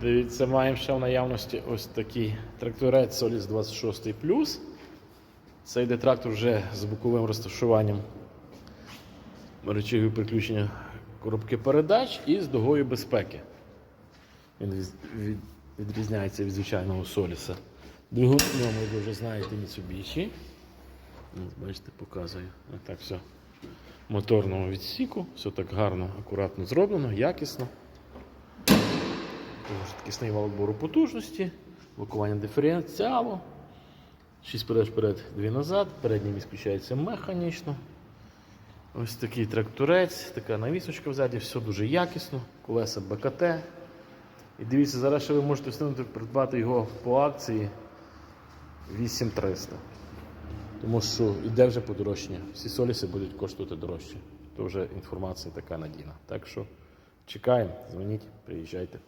Дивіться, маємо ще в наявності ось такий тракторець Solis 26 Це йде трактор вже з боковим розташуванням речові приключення коробки передач і з дугою безпеки. Він від- від- відрізняється від звичайного Соліса. Двигун в ньому, ви вже знаєте, Mitsubishi. Ось, бачите, показую. Так, все. В моторному відсіку. Все так гарно, акуратно зроблено, якісно. Швидкісний вал відбору потужності, блокування диференціалу. 6 вперед, вперед, 2 назад. Передній міст включається механічно. Ось такий тракторець, така навісочка взаді, все дуже якісно, колеса БКТ. І дивіться, зараз ще ви можете встигнути придбати його по акції 8300. Тому що йде вже подорожчання. Всі соліси будуть коштувати дорожче. То вже інформація така надійна. Так що чекаємо, дзвоніть, приїжджайте.